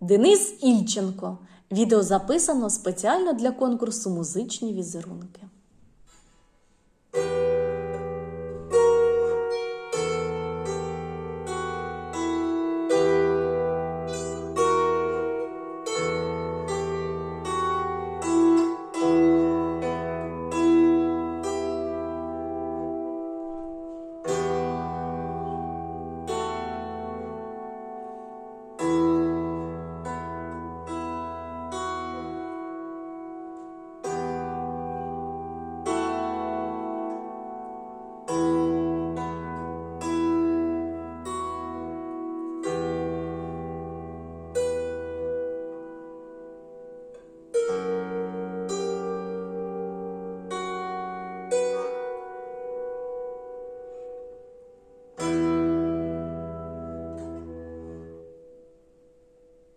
Денис Ільченко. Відео записано спеціально для конкурсу Музичні візерунки.